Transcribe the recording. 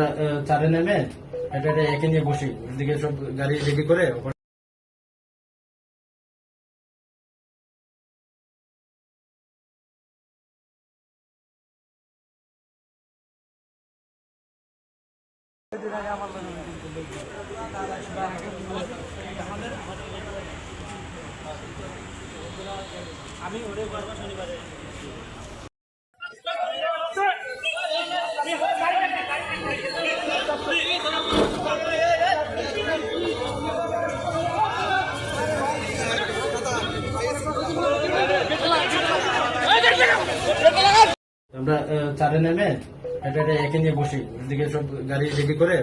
আমরা চারে নেমে এটা একে নিয়ে বসি। এদিকে সব গাড়ি রেডি করে ওখানে আমরা চারে নেমে এটা একে নিয়ে বসি। এদিকে সব গাড়ি রেডি করে